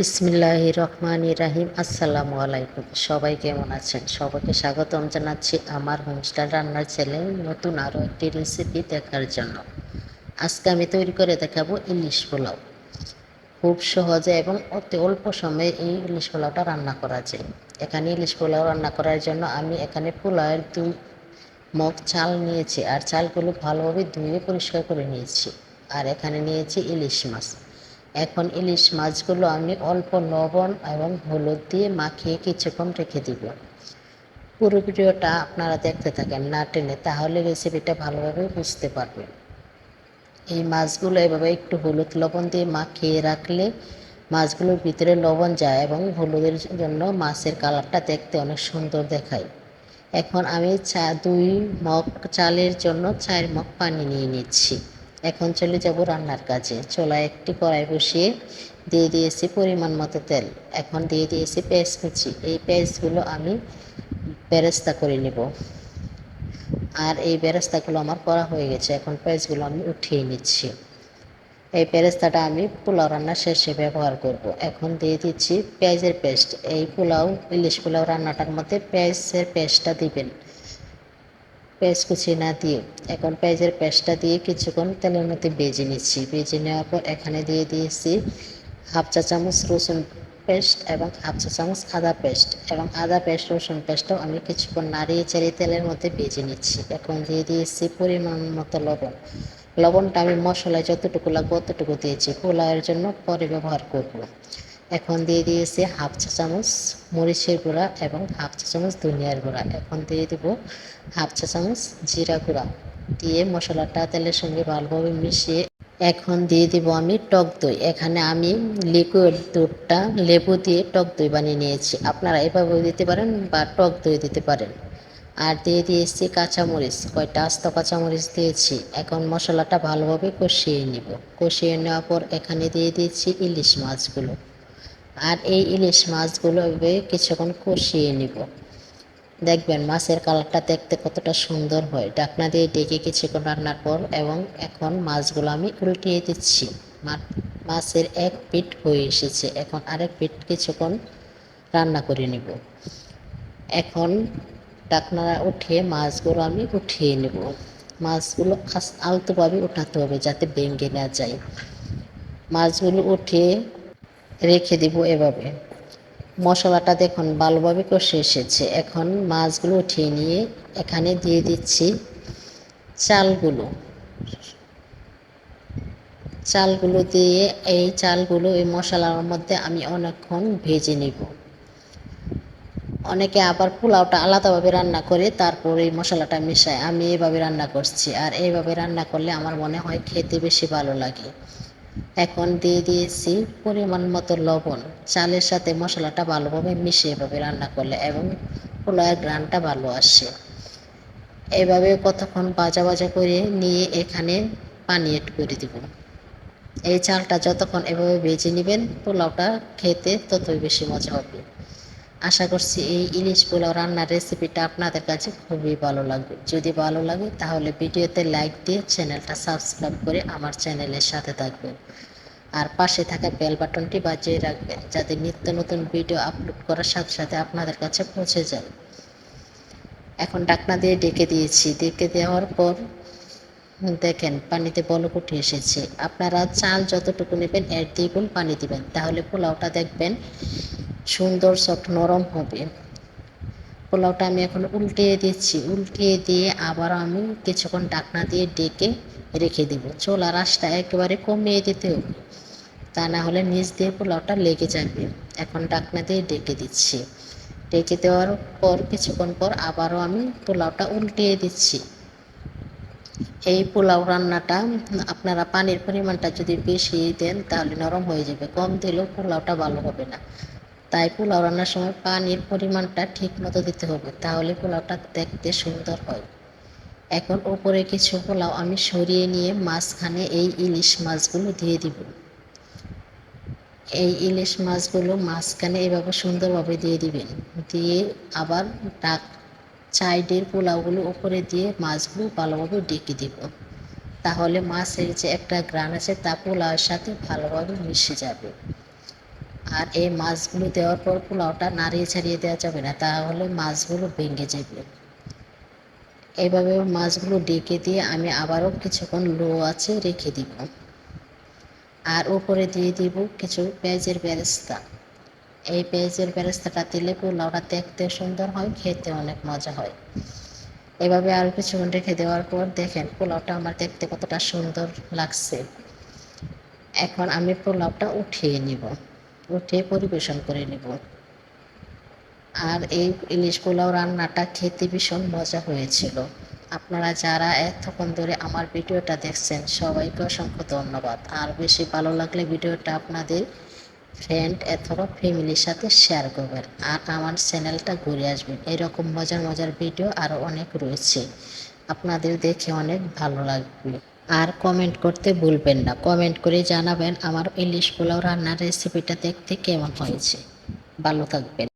বিসমিল্লাহ রহমান রাহিম। আসসালামু আলাইকুম। সবাই কেমন আছেন? সবাইকে স্বাগতম জানাচ্ছি আমার হোমস্টার রান্নার ছেলে নতুন আরও একটি রেসিপি দেখার জন্য। আজকে আমি তৈরি করে দেখাবো ইলিশ পোলাও। খুব সহজে এবং অতি অল্প সময়ে এই ইলিশ পোলাওটা রান্না করা যায়। এখানে ইলিশ পোলাও রান্না করার জন্য আমি এখানে পোলাওয়ের দুই মগ চাল নিয়েছি। আর চালগুলো ভালোভাবে ধুয়ে পরিষ্কার করে নিয়েছি। আর এখানে নিয়েছি ইলিশ মাছ। এখন ইলিশ মাছগুলো আমি অল্প লবণ এবং হলুদ দিয়ে মাখিয়ে কিছুক্ষণ রেখে দিব। পুরো ভিডিওটা আপনারা দেখতে থাকেন না টেনে, তাহলে রেসিপিটা ভালোভাবে বুঝতে পারবেন। এই মাছগুলো এভাবে একটু হলুদ লবণ দিয়ে মাখিয়ে রাখলে মাছগুলোর ভিতরে লবণ যায় এবং হলুদের জন্য মাছের কালারটা দেখতে অনেক সুন্দর দেখায়। এখন আমি চা দুই মগ চালের জন্য চার মগ পানি নিয়ে নিচ্ছি। এখন চলে যাব রান্নার কাজে। চোলায় একটি কড়াই বসিয়ে দিয়ে দিয়েছি পরিমাণ মতো তেল। এখন দিয়ে দিয়েছি পেঁয়াজ কুচি। এই পেঁয়াজগুলো আমি বেরেস্তা করে নেব। আর এই বেরেস্তাগুলো আমার করা হয়ে গেছে। এখন পেঁয়াজগুলো আমি উঠিয়ে নিচ্ছি। এই পেরেস্তাটা আমি পোলাও রান্না শেষে ব্যবহার করব। এখন দিয়ে দিচ্ছি পেঁয়াজের পেস্ট। এই পোলাও, ইলিশ পোলাও রান্নাটার মধ্যে পেঁয়াজের পেস্টটা দিবেন। পেঁয়াজ কুচি না দিয়ে এখন পেঁয়াজের পেস্টটা দিয়ে কিছুক্ষণ তেলের মধ্যে বেজে নিচ্ছি। বেজে নেওয়ার পর এখানে দিয়ে দিয়েছি হাফ চা চামচ রসুন পেস্ট এবং হাফ চা চামচ আদা পেস্ট এবং আদা পেস্ট, রসুন পেস্টও আমি কিছুক্ষণ নাড়িয়ে চাড়িয়ে তেলের মধ্যে বেজে নিচ্ছি। এখন দিয়ে দিয়েছি পরিমাণ মতো লবণ। লবণটা আমি মশলায় যতটুকু লাগবে অতটুকু দিয়েছি। পোলাওয়ের জন্য পরে ব্যবহার করব। এখন দিয়ে দিয়েছি হাফ চা চামচ মরিচের গুঁড়া এবং হাফ চা চামচ ধনিয়ার গুঁড়া। এখন দিয়ে দেব হাফ চা চামচ জিরা গুঁড়া। দিয়ে মশলাটা তেলের সঙ্গে ভালোভাবে মিশিয়ে এখন দিয়ে দিব আমি টক দই। এখানে আমি লিকুইড দুধটা লেবু দিয়ে টক দই বানিয়ে নিয়েছি। আপনারা এভাবেও দিতে পারেন বা টক দই দিতে পারেন। আর দিয়ে দিয়েছি কাঁচামরিচ। কয়টা আস্ত কাঁচামরিচ দিয়েছি। এখন মশলাটা ভালোভাবে কষিয়ে নিব। কষিয়ে নেওয়ার পর এখানে দিয়ে দিয়েছি ইলিশ মাছগুলো। আর এই ইলিশ মাছগুলো কিছুক্ষণ কষিয়ে নিব। দেখবেন মাছের কালারটা দেখতে কতটা সুন্দর হয়। ডাকনা দিয়ে ডেকে কিছুক্ষণ রান্নার পর এবং এখন মাছগুলো আমি উল্টিয়ে দিচ্ছি। মাছের এক পিঠ হয়ে এসেছে। এখন আরেক পিঠ কিছুক্ষণ রান্না করে নিব। এখন ডাকনা উঠিয়ে মাছগুলো আমি উঠিয়ে নেব। মাছগুলো আলতোভাবে উঠাতে হবে যাতে ভেঙে না যায়। মাছগুলো উঠিয়ে রেখে দিব এভাবে। মশলাটা দেখুন ভালোভাবে কষে এসেছে। এখন মাছগুলো উঠিয়ে নিয়ে এখানে দিয়ে দিচ্ছি চালগুলো। চালগুলো দিয়ে এই চালগুলো, এই মশলার মধ্যে আমি অনেকক্ষণ ভেজে নিব। অনেকে আবার পোলাওটা আলাদাভাবে রান্না করে, তারপর এই মশলাটা মিশায়। আমি এভাবে রান্না করছি। আর এইভাবে রান্না করলে আমার মনে হয় খেতে বেশি ভালো লাগে। এখন দিয়ে দিয়েছি পরিমাণ মতো লবণ। চালের সাথে মশলাটা ভালোভাবে মিশিয়ে এভাবে রান্না করলে এবং পোলাওয়ের গ্রানটা ভালো আসে। এভাবে কতক্ষণ বাজা বাজা করে নিয়ে এখানে পানি এড করে দিব। এই চালটা যতক্ষণ এভাবে বেজে নেবেন, পোলাওটা খেতে ততই বেশি মজা হবে। আশা করছি এই ইলিশ পোলাও রান্নার রেসিপিটা আপনাদের কাছে খুবই ভালো লাগবে। যদি ভালো লাগে, তাহলে ভিডিওতে লাইক দিয়ে চ্যানেলটা সাবস্ক্রাইব করে আমার চ্যানেলের সাথে থাকবেন। আর পাশে থাকা বেল বাটনটি বাজিয়ে রাখবেন, যাতে নিত্য নতুন ভিডিও আপলোড করার সাথে সাথে আপনাদের কাছে পৌঁছে যায়। এখন ডাকনা দিয়ে ডেকে দিয়েছি। ডেকে দেওয়ার পর দেখেন, পানিতে বলক উঠে এসেছে। আপনারা চাল যতটুকু নেবেন, এর দ্বিগুণ পানি দিবেন। তাহলে পোলাওটা দেখবেন সুন্দর সফট নরম হবে। পোলাওটা আমি এখন উল্টিয়ে দিচ্ছি। উল্টিয়ে দিয়ে আবার আমি কিছুক্ষণ ডাকনা দিয়ে ডেকে রেখে দিব। চোলা রাসটা একেবারে কমিয়ে দিতে হবে। তা না হলে নিচ দিয়ে পোলাওটা লেগে যাবে। এখন ডাকনা দিয়ে ডেকে দিচ্ছি। ডেকে দেওয়ার পর কিছুক্ষণ পর আবারও আমি পোলাওটা উল্টিয়ে দিচ্ছি। এই পোলাও রান্নাটা আপনারা পানির পরিমাণটা যদি বেশি দেন তাহলে নরম হয়ে যাবে। কম দিলেও পোলাওটা ভালো হবে না। তাই পোলাও রান্নার সময় পানির পরিমাণটা ঠিক মতো দিতে হবে, তাহলে পোলাওটা দেখতে সুন্দর হয়। এখন ওপরে কিছু পোলাও আমি সরিয়ে নিয়ে মাঝখানে এই ইলিশ মাছগুলো দিয়ে দিব। এই ইলিশ মাছগুলো মাঝখানে এভাবে সুন্দরভাবে দিয়ে দিবেন। দিয়ে আবার ডাক সাইডের পোলাওগুলো উপরে দিয়ে মাছগুলো ভালোভাবে ডেকে দিব। তাহলে মাছের যে একটা গ্রান আছে তা পোলাওয়ের সাথে ভালোভাবে মিশে যাবে। আর এই মাছগুলো দেওয়ার পর পোলাওটা নাড়িয়ে ছাড়িয়ে দেওয়া যাবে না, তাহলে মাছগুলো ভেঙে যাবে। এইভাবে মাছগুলো ডেকে দিয়ে আমি আবারও কিছুক্ষণ লো আছে রেখে দিব। আর উপরে দিয়ে দিব কিছু পেঁয়াজের বেরেস্তা। এই পেঁয়াজের বেরেস্তাটা দিলে পোলাওটা দেখতে সুন্দর হয়, খেতে অনেক মজা হয়। এভাবে আরও কিছুক্ষণ রেখে দেওয়ার পর দেখেন পোলাওটা আমার দেখতে কতটা সুন্দর লাগছে। এখন আমি পোলাওটা উঠিয়ে নিব। উঠিয়ে পরিবেশন করে নেব। আর এই ইলিশ পোলাও রান্নাটা খেতে ভীষণ মজা হয়েছিল। আপনারা যারা এতক্ষণ ধরে আমার ভিডিওটা দেখছেন, সবাইকে অসংখ্য ধন্যবাদ। আর বেশি ভালো লাগলে ভিডিওটা আপনাদের ফ্রেন্ড অথবা ফ্যামিলির সাথে শেয়ার করবেন। আর আমার চ্যানেলটা ঘুরে আসবেন। এরকম মজার মজার ভিডিও আরও অনেক রয়েছে। আপনাদের দেখে অনেক ভালো লাগবে। আর কমেন্ট করতে ভুলবেন না। কমেন্ট করে জানাবেন আমার ইলিশ পোলাও রান্নার রেসিপিটা দেখতে কেমন হয়েছে। ভালো থাকবেন।